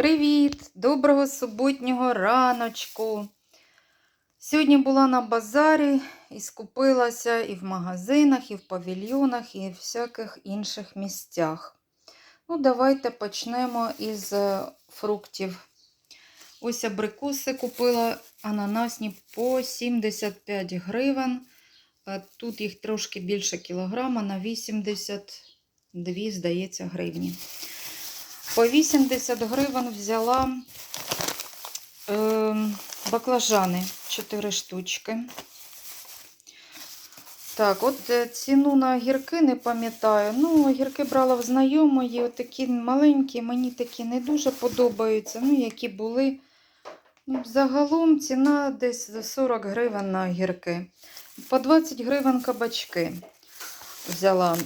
Привіт! Доброго суботнього раночку. Сьогодні була на базарі і скупилася і в магазинах, і в павільйонах, і в всяких інших місцях. Ну, давайте почнемо із е, фруктів. Ось абрикоси купила ананасні по 75 гривень. Е, Тут їх трошки більше кілограма на 82, здається, гривні. По 80 гривень взяла е, баклажани 4 штучки. Так, от е, ціну на огірки не пам'ятаю. Ну, огірки брала в знайомої, от такі маленькі, мені такі не дуже подобаються. Ну, які були. Ну, загалом ціна десь за 40 гривень на огірки. По 20 гривень кабачки взяла.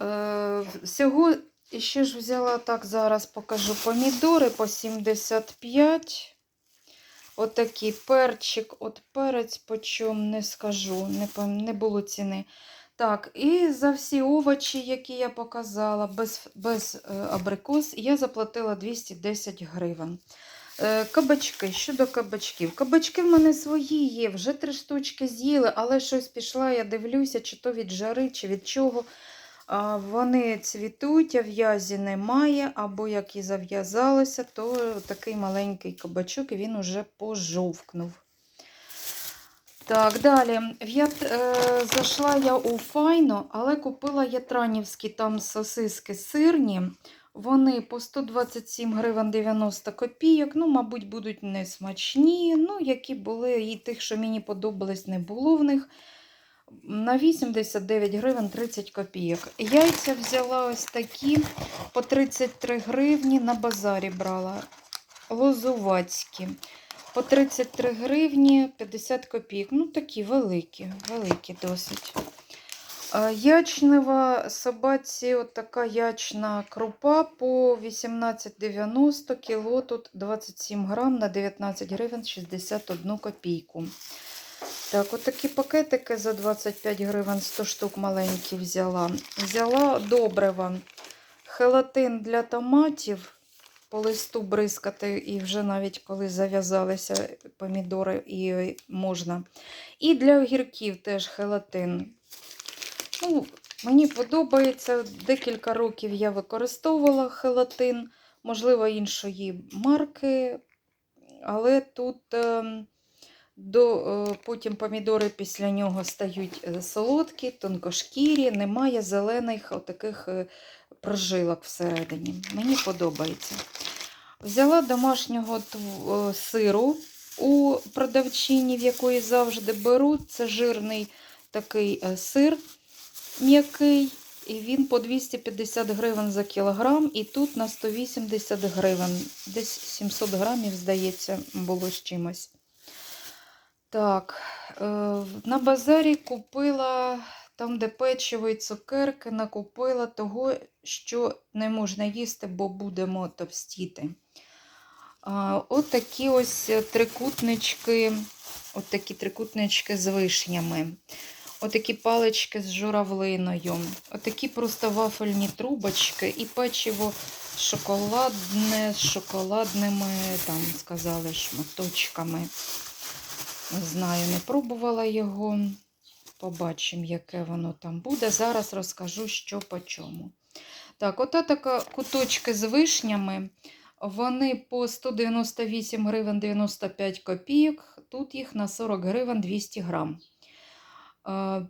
Е, всього і ще ж взяла так, зараз покажу помідори по 75. Отакий перчик, от перець по чому не скажу, не, не було ціни. Так, і за всі овочі, які я показала, без, без е, абрикос, я заплатила 210 гривень. Е, Кабачки, щодо кабачків. Кабачки в мене свої є, вже три штучки з'їли, але щось пішла, я дивлюся, чи то від жари, чи від чого. Вони цвітуть, а в'язі немає, або як і зав'язалося, то такий маленький кабачок, і він уже пожовкнув. Так, далі. Ят, е, зайшла я у Файно, але купила ятранівські там сосиски сирні. Вони по 127 гривень 90 копійок. Ну, мабуть, будуть не смачні. Ну, які були, і тих, що мені подобались, не було в них. На 89 гривень 30 копійок. Яйця взяла ось такі по 33 гривні на базарі брала. Лозувацькі. По 33 гривні 50 копійок. Ну, такі великі, великі досить. Ячнева собаці, от така ячна крупа по 18,90 кіло, тут 27 грам на 19 гривень 61 копійку. Так, от такі пакетики за 25 гривень 100 штук маленькі взяла. Взяла добрива. Хелатин для томатів. По листу бризкати, і вже навіть коли зав'язалися помідори, і можна. І для огірків теж хелатин. Ну, мені подобається. Декілька років я використовувала хелатин, можливо, іншої марки, але тут ем, до, е, потім помідори після нього стають е, солодкі, тонкошкірі, немає зелених отаких е, прожилок всередині. Мені подобається. Взяла домашнього сиру у продавчині, в якої завжди беру. Це жирний такий сир м'який. І він по 250 гривень за кілограм, і тут на 180 гривень. Десь 700 грамів, здається, було з чимось. Так, е, на базарі купила там, де печиво і цукерки, накупила того, що не можна їсти, бо будемо товстіти. От такі ось трикутнички, от такі трикутнички з вишнями. Отакі палички з журавлиною. Отакі просто вафельні трубочки і печиво шоколадне з шоколадними, там сказали, шматочками. Не знаю, не пробувала його. Побачимо, яке воно там буде. Зараз розкажу, що по чому. Так, ота така куточки з вишнями. Вони по 198 гривень 95 копійок. Тут їх на 40 гривень 200 грам. Е,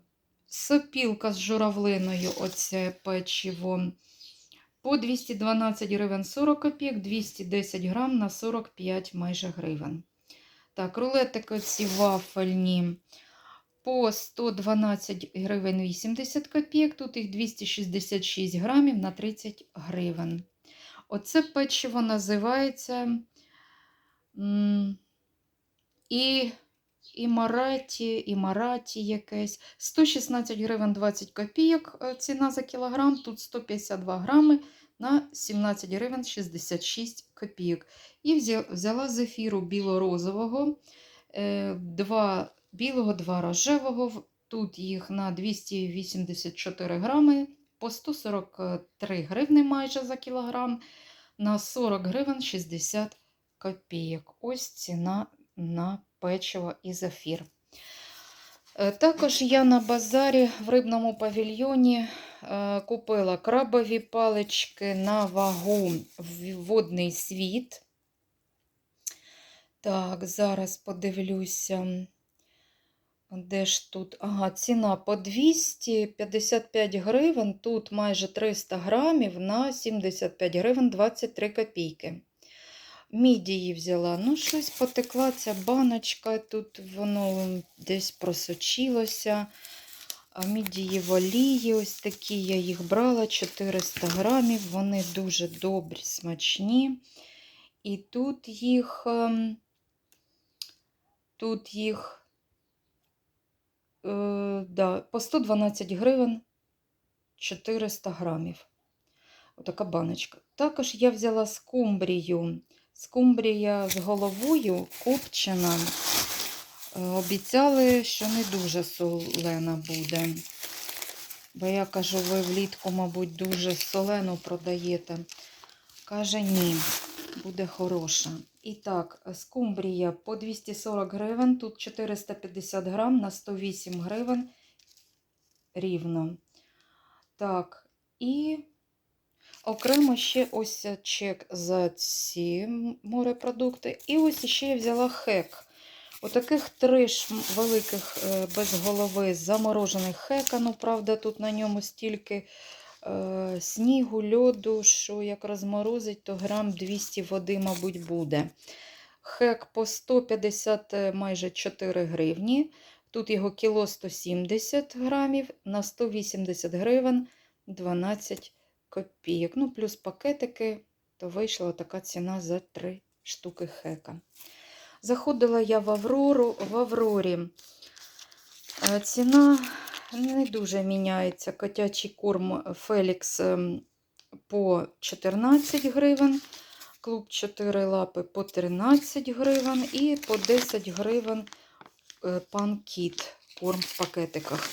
Сопілка з журавлиною, оце печиво. По 212 гривень 40 копійок, 210 грам на 45 майже гривень. Так, рулетики ці вафельні по 112 гривень 80 копійок. Тут їх 266 грамів на 30 гривень. Оце печиво називається і, і мараті, і мараті якесь. 116 гривень 20 копійок е, ціна за кілограм. Тут 152 грами на 17 гривень 66 копійок. І взя- взяла зефіру біло-розового, е, два білого, два рожевого. Тут їх на 284 грами по 143 гривни майже за кілограм. на 40 гривень 60 копійок. Ось ціна на печиво і зефір. Е, Також я на базарі в рибному павільйоні е, купила крабові палички на вагу водний світ. Так, зараз подивлюся. Де ж тут? Ага, ціна по 255 гривень. Тут майже 300 грамів на 75 гривень 23 копійки. Мідії взяла. Ну, щось потекла ця баночка, тут воно десь просочилося. А мідії в олії, ось такі я їх брала 400 грамів. Вони дуже добрі, смачні. І тут їх, ем, тут їх е, да, по 112 гривень 400 грамів. Отака баночка. Також я взяла скумбрію. Скумбрія з головою копчена. Е, Обіцяли, що не дуже солена буде. Бо я кажу, ви влітку, мабуть, дуже солену продаєте. Каже, ні, буде хороша. І так, скумбрія по 240 гривень, тут 450 грам на 108 гривень рівно. Так, і окремо ще ось чек за ці морепродукти. І ось ще я взяла хек. Отаких три ж великих е, без голови заморожених хека. Ну, правда, тут на ньому стільки е, снігу, льоду, що як розморозить, то грам 200 води, мабуть, буде. Хек по 150 е, майже 4 гривні. Тут його кіло 170 грамів на 180 гривень 12 копійок. Ну, плюс пакетики, то вийшла така ціна за 3 штуки хека. Заходила я в Аврору. В Аврорі е, ціна не дуже міняється. Котячий корм Фелікс ем, по 14 гривень, клуб 4 лапи по 13 гривень і по 10 гривень е, пан Кіт корм в пакетиках.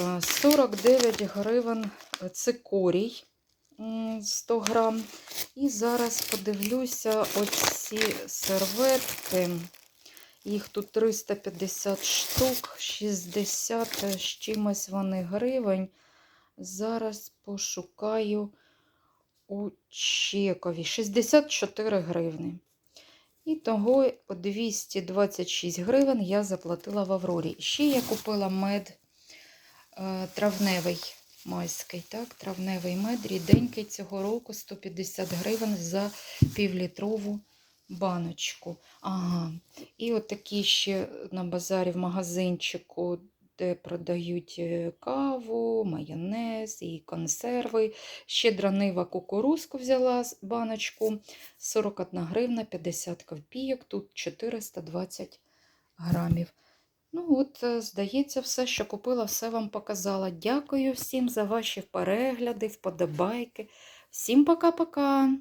Е, 49 гривень цикорій 100 грам. І зараз подивлюся оці серветки. Їх тут 350 штук, 60 з чимось вони гривень. Зараз пошукаю у чекові 64 гривні. І того 226 гривень я заплатила в Аврорі. Ще я купила мед е, травневий майський, так, травневий мед, ріденький цього року 150 гривень за півлітрову баночку. Ага. І от такі ще на базарі в магазинчику, де продають е, каву, майонез і консерви. Щедра нива кукурузку взяла баночку 41 гривна 50 копійок, тут 420 грамів. Ну, от, е, здається, все, що купила, все вам показала. Дякую всім за ваші перегляди, вподобайки. Всім пока-пока!